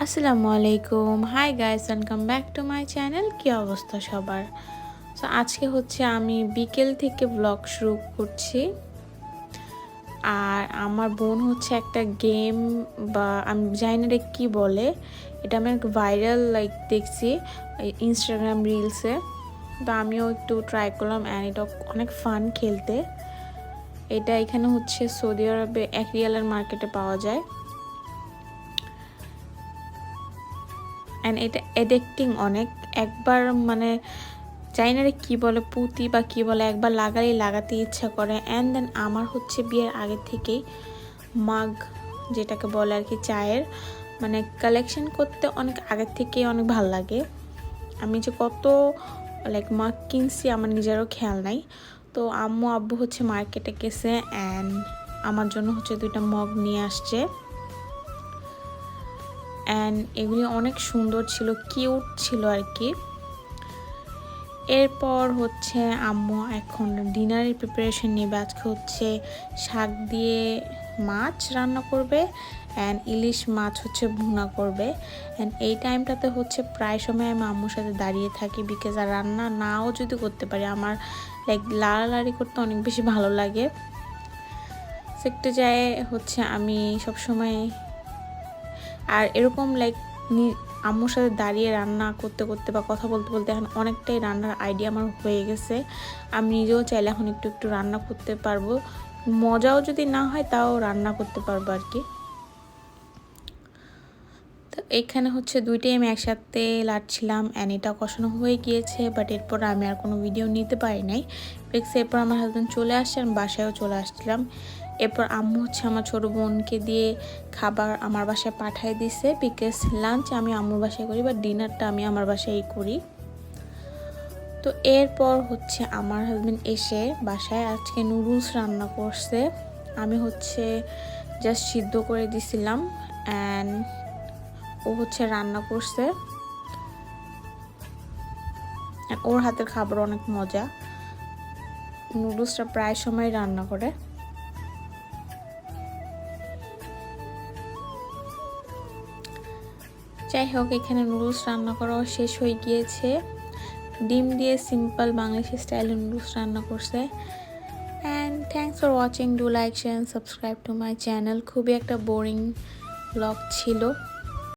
আসসালামু আলাইকুম। Hi guys welcome back to my channel কি অবস্থা সবার? সো আজকে হচ্ছে আমি বিকেল থেকে ব্লগ শুরু করছি। আর আমার বোন হচ্ছে একটা গেম বা আমি জানি না কী বলে। এটা আমি ভাইরাল লাইক দেখছি ইনস্টাগ্রাম রিলসে তো আমিও একটু ট্রাই করলাম অ্যান্ড এটা অনেক ফান খেলতে। এটা এখানে হচ্ছে সৌদি আরবে এক রিয়ালের মার্কেটে পাওয়া যায়। অ্যান্ড এটা এডিক্টিং অনেক। একবার মানে জানি না কী বলে, পুঁতি বা কী বলে, একবার লাগালেই লাগাতে ইচ্ছা করে। অ্যান্ড দেন আমার হচ্ছে বিয়ের আগে থেকেই মাগ যেটাকে বলে আর কি, চায়ের। মানে কালেকশন করতে অনেক আগের থেকেই অনেক ভালো লাগে। আমি যে কত লাইক মাগ কিনছি আমার নিজেরও খেয়াল নাই। তো আম্মু, আব্বু হচ্ছে মার্কেটে গেছে অ্যান্ড আমার জন্য হচ্ছে দুইটা মগ নিয়ে আসছে। অ্যান্ড এগুলি অনেক সুন্দর ছিল কিউট ছিল আর কি। এরপর হচ্ছে আম্মু এখন ডিনারের প্রিপারেশন নেবে আজকে হচ্ছে, শাক দিয়ে মাছ রান্না করবে অ্যান্ড ইলিশ মাছ হচ্ছে ভুনা করবে। অ্যান্ড এই টাইমটাতে হচ্ছে প্রায় সময় আমি আম্মুর সাথে দাঁড়িয়ে থাকি বিকজ আর রান্না নাও যদি করতে পারি, আমার লাইক লাড়ালাড়ি করতে অনেক বেশি ভালো লাগে। সেক্টে যায় হচ্ছে আমি সবসময় আর এরকম লাইক আম্মুর সাথে দাঁড়িয়ে রান্না করতে করতে বা কথা বলতে বলতে এখন অনেকটাই রান্নার আইডিয়া আমার হয়ে গেছে। আমি নিজেও চাইলে এখন একটু একটু রান্না করতে পারব। মজাও যদি না হয় তাও রান্না করতে পারব আর কি। তো এখানে হচ্ছে দুইটাই আমি একসাথে লাটছিলাম অ্যান্ড এটা কষানো হয়ে গিয়েছে বাট এরপর আমি আর কোনো ভিডিও নিতে পারি নাই। এরপর আমার হাজব্যান্ড চলে আসছে, আমি বাসায়ও চলে আসছিলাম। এরপর আম্মু হচ্ছে আমার ছোটো বোনকে দিয়ে খাবার আমার বাসায় পাঠিয়ে দিছে বিকজ লাঞ্চ আমি আম্মুর বাসায় করি বা ডিনারটা আমি আমার বাসায় করি। তো এরপর হচ্ছে আমার হাজব্যান্ড এসে বাসায় আজকে নুডলস রান্না করছে। আমি হচ্ছে জাস্ট সিদ্ধ করে দিছিলাম অ্যান্ড ও হচ্ছে রান্না করছে। ওর হাতের খাবার অনেক মজা। নুডলসটা প্রায় সময় রান্না করে। যাই হোক, এখানে নুডলস রান্না করাও শেষ হয়ে গিয়েছে। ডিম দিয়ে সিম্পল বাংলাদেশি স্টাইলে নুডলস রান্না করছে। And thanks for watching do like share subscribe to my channel খুবই একটা বোরিং ব্লগ ছিল।